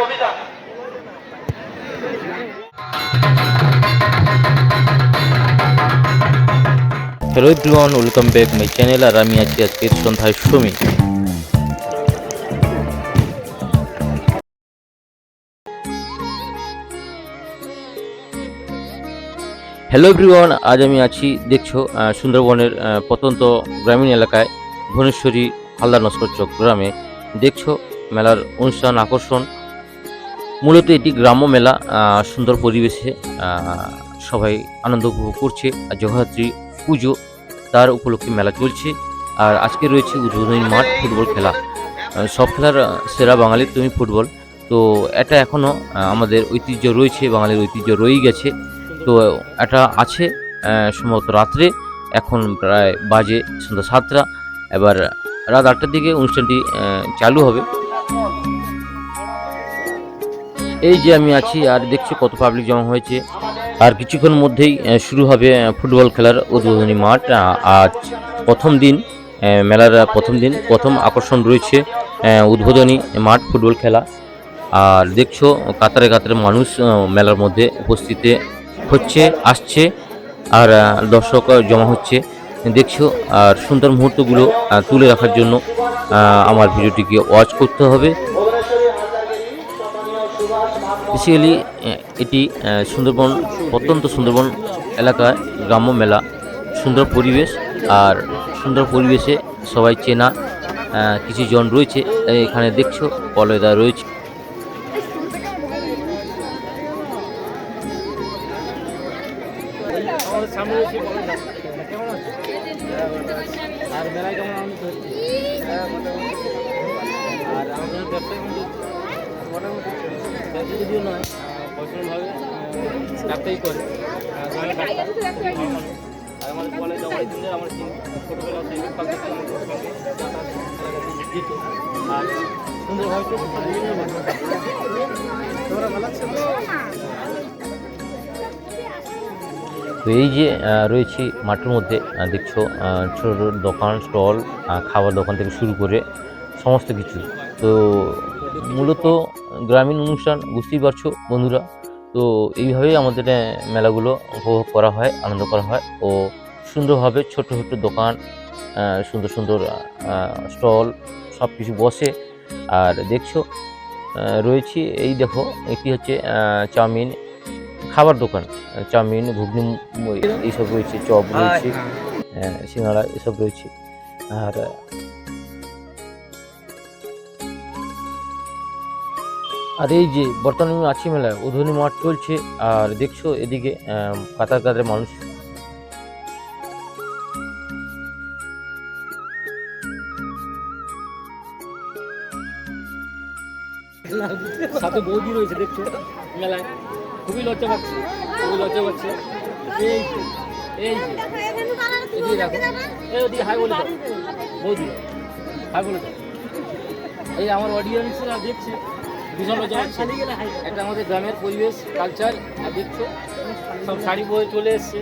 Kabita hello everyone welcome back my channel আর আমি আছি আজকের সন্ধ্যায় শ্রমিক হ্যালো এভরিওয়ান আজ আমি আছি, দেখছ সুন্দরবনের প্রত্যন্ত গ্রামীণ এলাকায়, ভুবনেশ্বরী হালদার নস্কর চক গ্রামে। দেখছ, মেলার অনুষ্ঠান, আকর্ষণ মূলত এটি গ্রাম্য মেলা সুন্দর পরিবেশে সবাই আনন্দ উপভোগ করছে আর জগদ্ধাত্রী পুজো তার উপলক্ষে মেলা চলছে। আর আজকে রয়েছে উদ্বোধনী মাঠ ফুটবল খেলা। সব খেলার সেরা বাঙালির তুমি ফুটবল। তো এটা এখনও আমাদের ঐতিহ্য রয়েছে, বাঙালির ঐতিহ্য রয়েই গেছে। তো এটা আছে সম্ভবত রাত্রে, এখন প্রায় বাজে সন্ধ্যা সাতটা। এবার রাত আটটার দিকে অনুষ্ঠানটি চালু হবে। এই যে আমি আছি, আর দেখছি কত পাবলিক জমা হয়েছে। আর কিছুক্ষণ মধ্যেই শুরু হবে ফুটবল খেলার উদ্বোধনী মাঠ। আজ প্রথম দিন মেলার প্রথম দিন, প্রথম আকর্ষণ রয়েছে উদ্বোধনী মাঠ ফুটবল খেলা। আর দেখছ, কাতারে কাতারে মানুষ মেলার মধ্যে উপস্থিত হচ্ছে, আসছে, আর দর্শক জমা হচ্ছে। দেখছ, আর সুন্দর মুহূর্তগুলো তুলে রাখার জন্য আমার ভিডিওটিকে ওয়াচ করতে হবে। বেসিক্যালি এটি সুন্দরবন, অত্যন্ত সুন্দরবন এলাকায় গ্রাম্য মেলা, সুন্দর পরিবেশ আর সুন্দর পরিবেশে সবাই চেনা কিছু জন রয়েছে এখানে দেখছ, পলয়দা রয়েছে। আর নয় পরিশ্রমভাবে ডাক্তারি করে আমার থেকে আর সুন্দরভাবে তো? এই যে রয়েছে মাঠের মধ্যে দেখছ ছোটো ছোটো দোকান, স্টল খাবার দোকান থেকে শুরু করে সমস্ত কিছু তো মূলত গ্রামীণ অনুষ্ঠান বুঝতেই পারছ বন্ধুরা। তো এইভাবেই আমাদের মেলাগুলো উপভোগ করা হয় আনন্দ করা হয় ও সুন্দরভাবে ছোট ছোট দোকান সুন্দর সুন্দর স্টল সব কিছু বসে আর দেখছ রয়েছে। এই দেখো এটি হচ্ছে চাউমিন খাবার দোকান। চাউমিন ঘুগনি এইসব রয়েছে চপ রয়েছে আহ, সিঙ্গাড়া এসব রয়েছে। আর আর এই যে বর্তমানে আমি আছি মেলায় উদ্বোধনী মাঠ চলছে, আর দেখছ এদিকে কাতার কাতারে মানুষ। সাথে বৌদি রয়েছে, দেখছ? মেলায়। খুবই লজ্জা পাচ্ছে, খুবই লজ্জা পাচ্ছে। এই এই এদিকে দেখো। এই ওদিকে হাই বলে বৌদি, হাই বলে এই আমার অডিয়েন্সরা দেখছে। ভীষণ একটা আমাদের গ্রামের পরিবেশ কালচার আর দেখছ সব শাড়ি পরে চলে এসছে।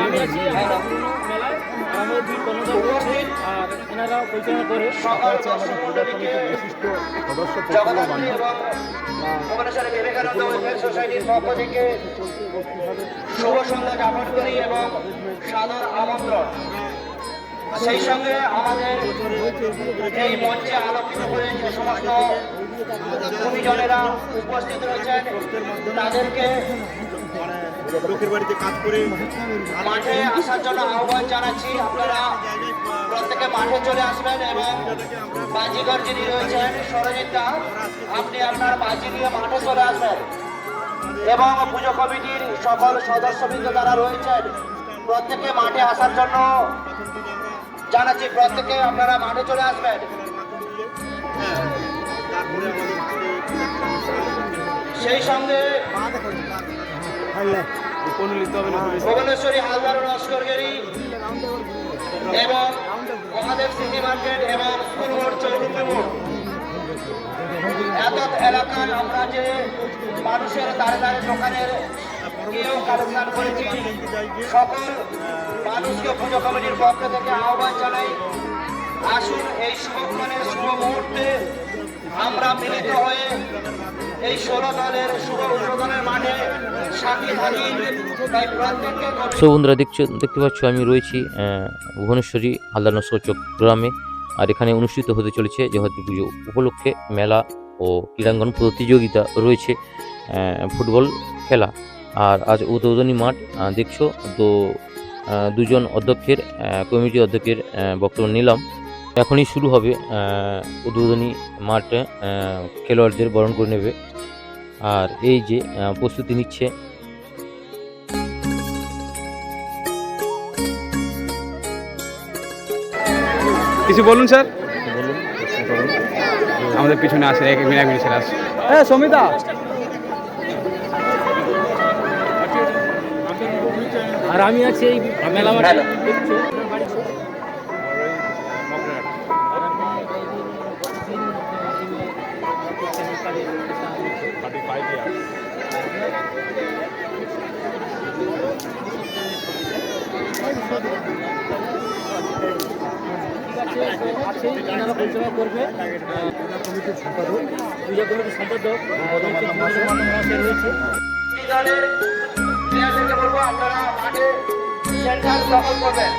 আমি আমাদের দুই আর এনারা পরিচালনা করে। সকল বিশিষ্ট জগদ্ধাত্রী বিবেকানন্দ ওয়েলফেয়ার সোসাইটির পক্ষ থেকে শুভ সন্ধ্যা জ্ঞাপন করি এবং সাদর আমন্ত্রণ। সেই সঙ্গে আমাদের এই মঞ্চে আলোকিত করে যে সমস্ত গুণীজনেরা উপস্থিত রয়েছেন তাদেরকে লোকের বাড়িতে কাজ করে মাঠে আসার জন্য আহ্বান জানাচ্ছি। আপনারা প্রত্যেকে মাঠে চলে আসবেন এবং বাজিগর যিনি রয়েছেন সরজিৎ দা আপনি আপনার বাজি নিয়ে মাঠে চলে আসবেন। এবং পুজো কমিটির সকল সদস্যবৃন্দ যারা রয়েছেন। প্রত্যেকে মাঠে আসার জন্য জানাচ্ছি প্রত্যেকে আপনারা মাঠে চলে আসবেন। সেই সঙ্গে ভুবনেশ্বরী, হালদার, লস্করগিরি এবং মহাদেব সিটি মার্কেট এবং স্কুল মোড় চৌরুপি মোড়। এত এলাকায় আমরা যে মানুষের দাঁড়ে দাঁড়ে দোকানের কালেকশন করেছি, সকল মানুষকে পুজো কমিটির পক্ষ থেকে আহ্বান জানাই। আসুন এই শুভক্ষণের শুভ মুহূর্তে আমরা মিলিত হয়ে এই ষোলো দলের শুভ উদ্বোধনের মাঠে সো বন্ধুরা দেখছ দেখতে পাচ্ছ আমি রয়েছি ভুবনেশ্বরী হালদার নসরচক গ্রামে। আর এখানে অনুষ্ঠিত হতে চলেছে জগদ্দী পুজো উপলক্ষে মেলা ও ক্রীড়াঙ্গন প্রতিযোগিতা রয়েছে ফুটবল খেলা। আর আজ উদ্বোধনী মাঠ দেখছ, তো দুজন অধ্যক্ষের কমিটি অধ্যক্ষের বক্তব্য নিলাম। এখনই শুরু হবে উদ্বোধনী মাঠে খেলোয়াড়দের বরণ করে নেবে। আর এই যে প্রস্তুতি নিচ্ছে কিছু বলুন স্যার। আমাদের পিছনে আসে এক মিনিট এক মিনিট স্যার আসে হ্যাঁ সমিতা। আর আমি আছি এই মেলা মাঠে। আছে এনারা পরিচালনা করবে কমিটির সম্পাদক পূজা কমিটির সম্পাদক রয়েছে প্লেয়ারদেরকে বলব আপনারা মাঠে সেন্টার করবেন।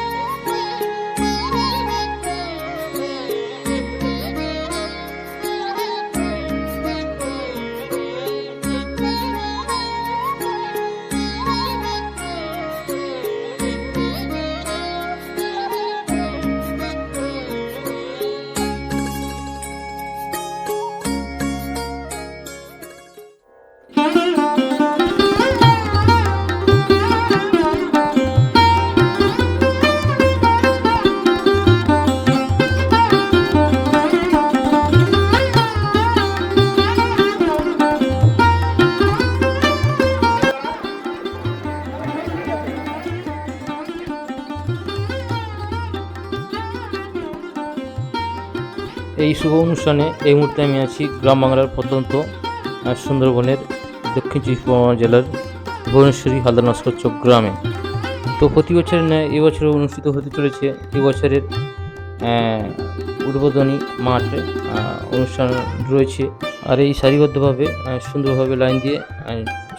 শুভ অনুষ্ঠানে এই মুহূর্তে আমি আছি গ্রাম বাংলার প্রত্যন্ত সুন্দরবনের দক্ষিণ চব্বিশ পরগনা জেলার ভুবনেশ্বরী হালদার নস্কর চক গ্রামে। তো প্রতি বছরের ন্যায় এবছরও অনুষ্ঠিত হতে চলেছে এবছরের উদ্বোধনী মাঠে অনুষ্ঠান রয়েছে। আর এই সারিবদ্ধভাবে সুন্দরভাবে লাইন দিয়ে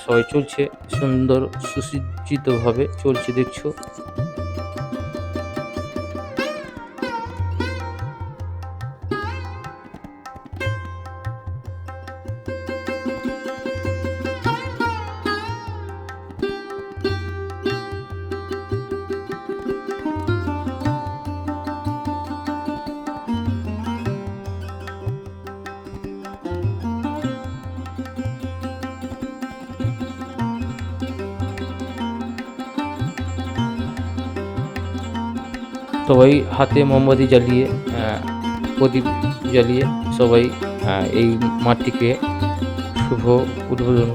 সবাই চলছে, সুন্দর সুসজ্জিতভাবে চলছে, দেখছ। সবাই হাতে মোমবাতি জ্বালিয়ে প্রদীপ জ্বালিয়ে সবাই এই মাঠটিকে শুভ উদ্বোধন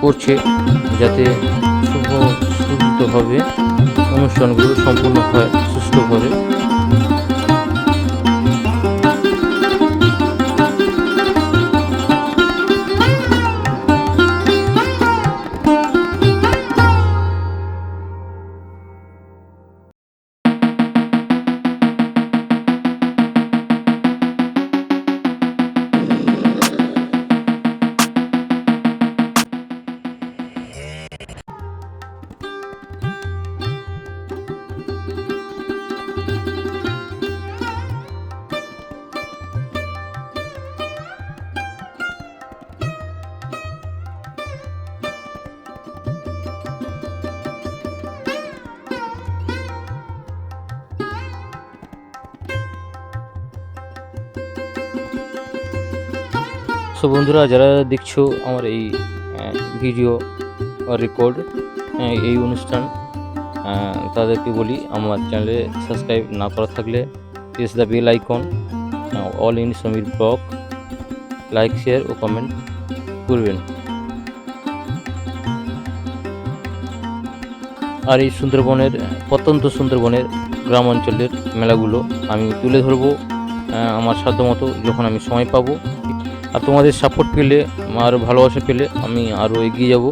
করছে যাতে শুভ সুস্থভাবে অনুষ্ঠানগুলো সম্পূর্ণ হয় সুষ্ঠুভাবে। সো বন্ধুরা, যারা দেখছ আমার এই ভিডিও রেকর্ড এই অনুষ্ঠান তাদেরকে বলি আমার চ্যানেলে সাবস্ক্রাইব না করা থাকলে press the bell icon all in Samir vlog like share O comment করবেন। আর এই সুন্দরবনের প্রত্যন্ত সুন্দরবনের গ্রাম অঞ্চলের মেলাগুলো আমি তুলে ধরবো আমার সাধ্যমতো যখন আমি সময় পাবো। আর তোমাদের সাপোর্ট পেলে আরও ভালোবাসা পেলে আমি আরও এগিয়ে যাব।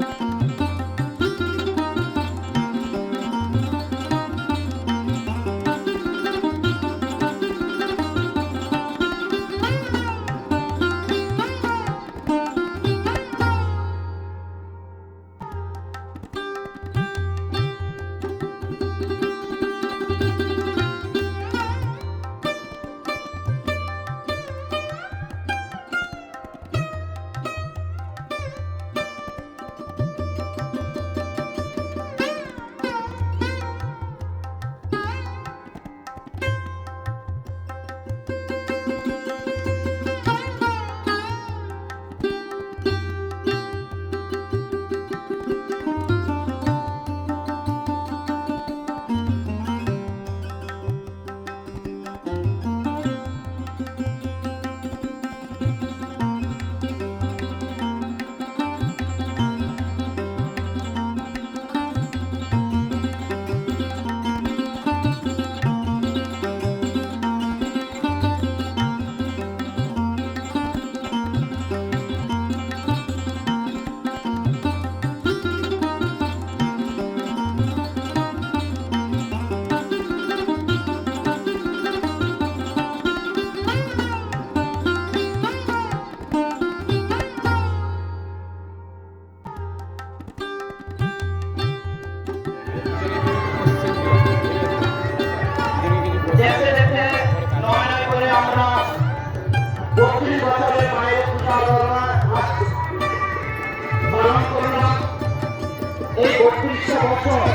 বছর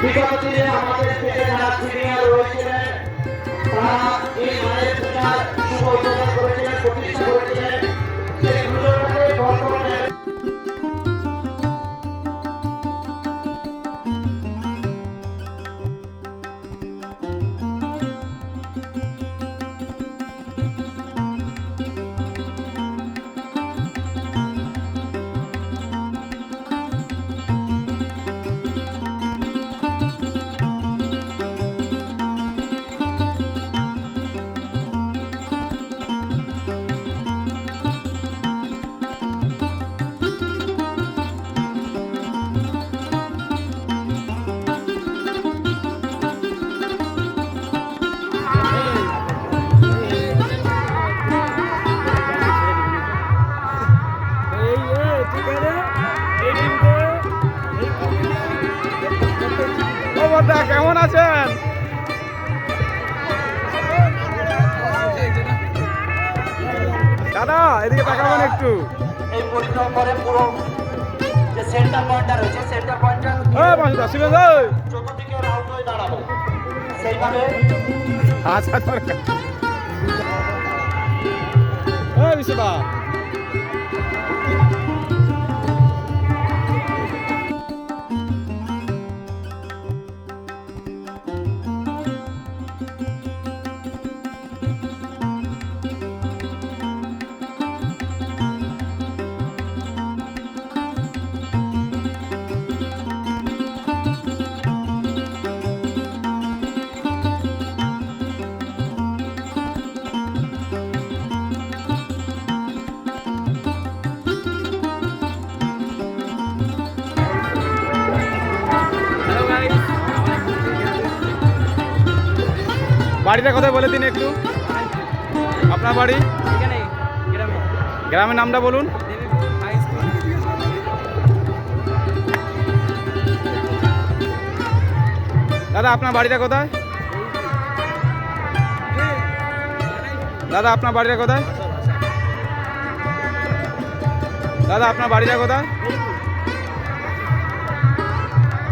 বিগত দিনে আমাদের পেটে যারা সিনিয়র রয়েছিলেন প্রতিষ্ঠা করেছিলেন। এদিকে তাকাবেন একটু। এই পরিক্রমণের পুরো যে সেন্টার পয়েন্টটা রয়েছে সেন্টার পয়েন্টটা হ্যাঁ চতুর্দিকে রাউন্ড হয়ে দাঁড়াবো। সেইভাবে আচ্ছা দরকার হ্যাঁ বিশ্বদা। বাড়িটা কোথায় বলে দিন একটু? আপনার বাড়ি? গ্রামের নামটা বলুন। দাদা আপনার বাড়িটা কোথায়? দাদা আপনার বাড়িটা কোথায়? দাদা আপনার বাড়িটা কোথায়?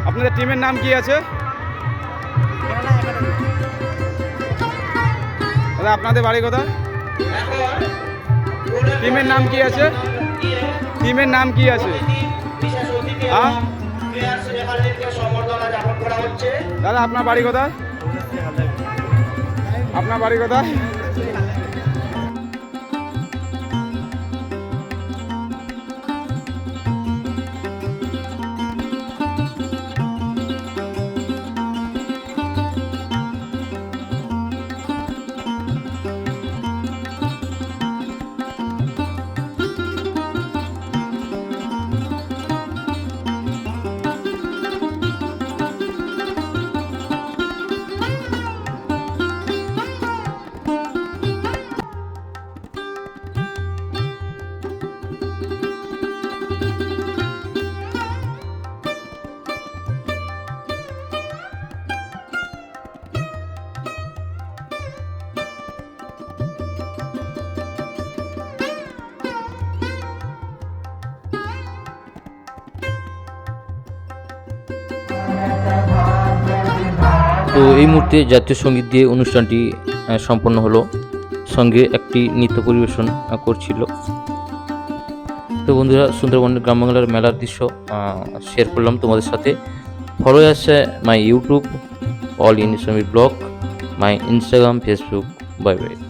আপনাদের টিমের নাম কি আছে? দাদা, আপনাদের বাড়ি কোথায়? টিমের নাম কি আছে? টিমের নাম কি আছে? দাদা, আপনার বাড়ি কোথায়? আপনার বাড়ি কোথায়? তো এই মুহূর্তে জাতীয় সংগীত দিয়ে অনুষ্ঠানটি সম্পন্ন হলো। সঙ্গে একটি নৃত্য পরিবেশন করছিল। তো বন্ধুরা সুন্দরবনের গ্রাম বাংলার মেলার দৃশ্য শেয়ার করলাম তোমাদের সাথে। ফলো আসছে my YouTube all in vlog my Instagram Facebook bye bye